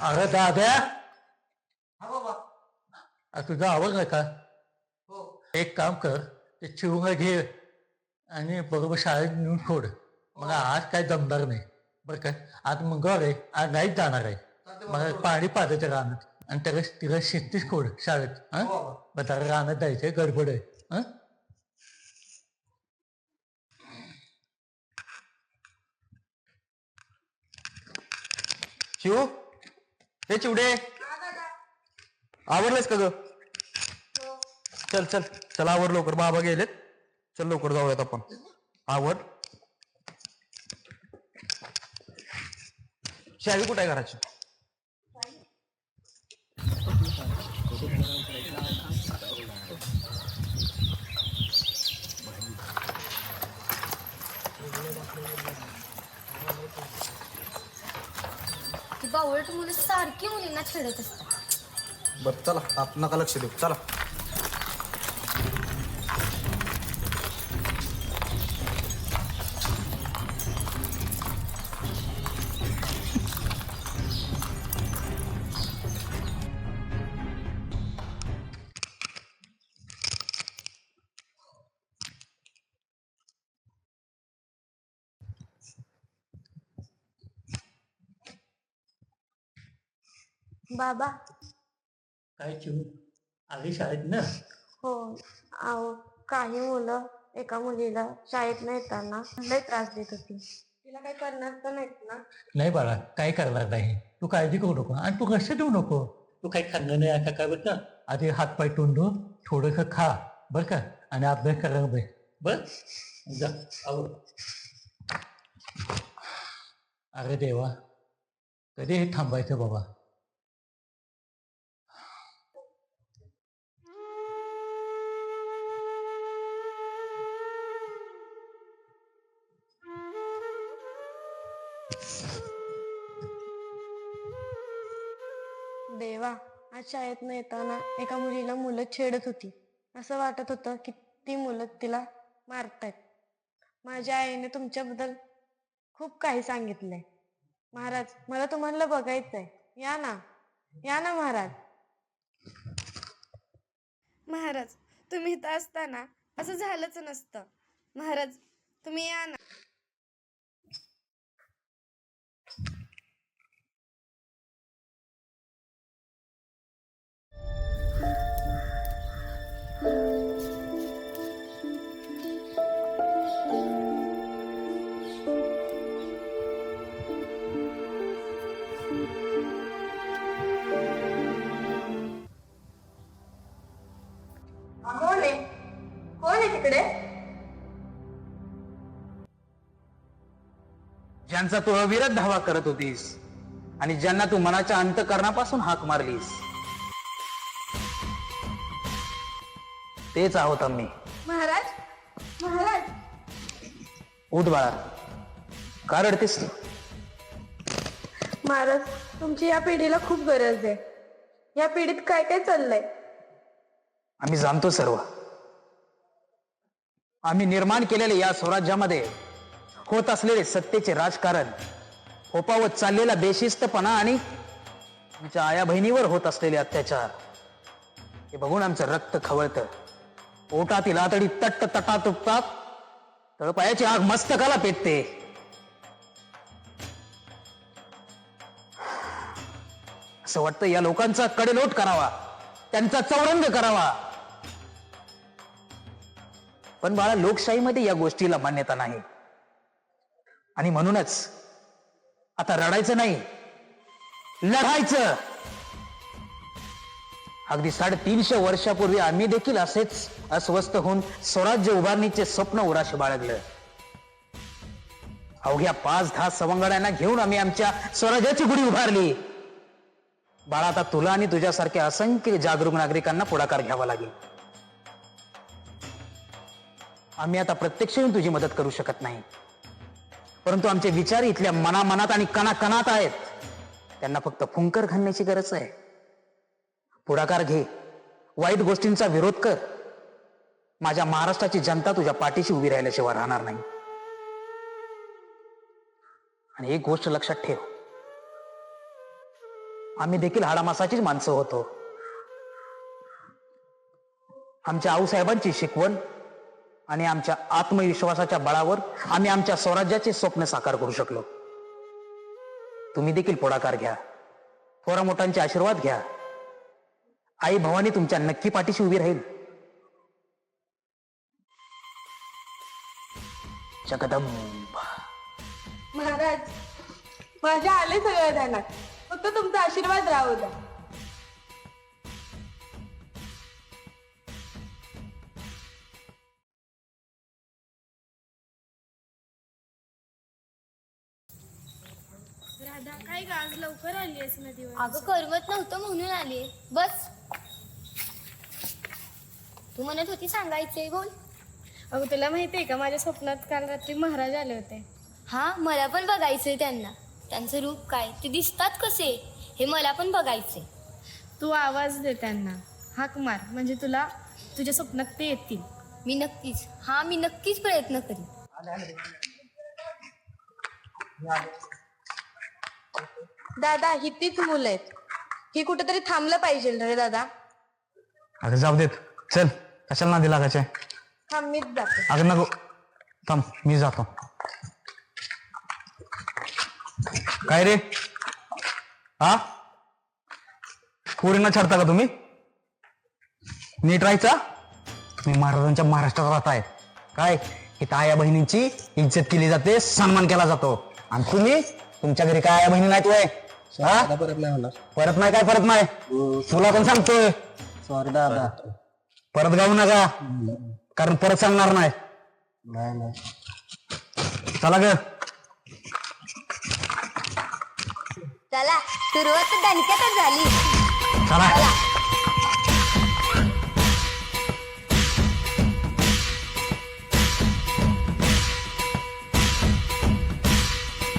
अरे दाद्या. हा बाबा. तुझं आवडलं का हो. एक काम कर ते चिवगा घे आणि बरोबर शाळेत नेऊन सोड. मला आज काय जमणार नाही. बरं का? आज मंगळवार आहे आज नाहीच जाणार आहे. चालतंय मला. पाणी पाजायचं रानात. आणि त्याला तिला शेतीच खोड शाळेत. हा? हो बाबा. मग त्याला रानात जायचंय गडबड आहे. हा? शिव? हे चिवडे. आवरलेस का ग? चल चल. चल आवर लवकर. बाबा गेलेत. चल लवकर जाऊयात आपण. आवड शावी कुठे आहे घराची? ती बावळट मुलं सारखी मुलींना छेडत असतात. बर चला आप नका लक्ष देऊ. चला. बाबा. काय चिव आली शाळेत ना? हो. अहो काही मुलं एका मुलीला शाळेत न येताना लय त्रास देत होती. तिला काही करणार तर नाहीत ना? नाही बाळा काय करणार नाही. तू काळजी करू नको आणि तू कष्ट देऊ नको. तू काही खाल्लं नाही आता काय बरं? का आधी हात पाय तोंडू थोडंसं खा बरं का? आणि अभ्यास करायला बघ बर? जा आवर. अरे देवा कधी हे थांबायचं बाबा? देवा आज शाळेत न येताना एका मुलीला मुलं छेडत होती. असं वाटत होतं की ती मुलं तिला मारतायत. माझ्या आईने तुमच्याबद्दल खूप काही सांगितलंय. महाराज मला तुम्हाला बघायचंय. या ना. या ना महाराज. महाराज तुम्ही इथं असताना असं झालंच नसतं. महाराज तुम्ही या ना. तिकडे ज्यांचा तू अविरत धावा करत होतीस आणि ज्यांना तू मनाच्या अंतकरणापासून हाक मारलीस. तेच आहोत आम्ही. महाराज महाराज. उठ बाळा. का रडतेस तू? महाराज तुमची या पिढीला खूप गरज आहे. या पिढीत काय काय चाललंय? आम्ही जाणतो सर्व. आम्ही निर्माण केलेले या स्वराज्यामध्ये होत असलेले सत्तेचे राजकारण होपावत चाललेला बेशिस्तपणा आणि आमच्या आया बहिणीवर होत असलेले अत्याचार हे बघून आमचं रक्त खवळतं. पोटातील आतडी तट्ट तटा तुटतात तळपायाची आग मस्तकाला पेटते. असं वाटतं या लोकांचा कडेलोट करावा त्यांचा चौरंग करावा. पण बाळा लोकशाहीमध्ये या गोष्टीला मान्यता नाही. आणि म्हणूनच आता रडायचं नाही लढायचं. अगदी साडेतीनशे वर्षापूर्वी आम्ही देखील असेच अस्वस्थ होऊन स्वराज्य उभारणीचे स्वप्न उराशी बाळगलं. अवघ्या पाच दहा सवंगड्यांना घेऊन आम्ही आमच्या स्वराज्याची गुढी उभारली. बाळा आता तुला आणि तुझ्यासारख्या असंख्य जागरूक नागरिकांना पुढाकार घ्यावा लागेल. आम्ही आता प्रत्यक्ष येऊन तुझी मदत करू शकत नाही. परंतु आमचे विचार इथल्या मनामनात आणि कणाकणात आहेत. त्यांना फक्त फुंकर घालण्याची गरज आहे. पुढाकार घे. वाईट गोष्टींचा विरोध कर. माझ्या महाराष्ट्राची जनता तुझ्या पाठीशी उभी राहिल्याशिवाय राहणार नाही. आणि एक गोष्ट लक्षात ठेव. आम्ही देखील हाडामासाचीच माणसं होतो. आमच्या आऊसाहेबांची शिकवण आणि आमच्या आत्मविश्वासाच्या बळावर आम्ही आमच्या स्वराज्याचे स्वप्न साकार करू शकलो. तुम्ही देखील पुढाकार घ्या. थोरा मोठ्यांचे आशीर्वाद घ्या. आई भवानी तुमच्या नक्की पाठीशी उभी राहील. जगदंब. महाराज माझ्या आले सगळ्या ध्यानात फक्त तुमचा आशीर्वाद राहू द्या. राधा काय ग आज लवकर आली आहेस नदीवर अगं करमत नव्हतं म्हणून आली बस. तू म्हणत होती सांगायचंय बोल. अगं तुला माहिती आहे का माझ्या स्वप्नात काल रात्री महाराज आले होते. हा मला पण बघायचंय त्यांना. त्यांचं रूप काय ते दिसतात कसे? हे मला पण बघायचंय. तू आवाज दे त्यांना. हाक मार. म्हणजे तुला तुझ्या स्वप्नात ते येतील. मी नक्कीच हा मी नक्कीच प्रयत्न करीन. दादा ही तीच मुलं आहेत. ही कुठेतरी थांबलं पाहिजे रे दादा. अगं जाऊ देत. चल कशाला नादी लागायचे? थांब मीच जाते. अगं नको. थांब मी जातो. काय रे? हा पोरींना छाडता का तुम्ही? नीट राहायचा? तुम्ही महाराजांच्या महाराष्ट्रात राहताय काय? इथं आया बहिणींची इज्जत केली जाते सन्मान केला जातो. आणि तुम्ही? तुमच्या घरी काय बहिणी? नाहीत वय हा? परत नाही होणार. परत नाही काय? परत नाही? तुला पण सांगतोय? सॉरी दादा. परत गाऊ नका. कारण परत सांगणार नाही. नाही नाही. चला ग. चला सुरुवात दणक्यातच झाली. चला.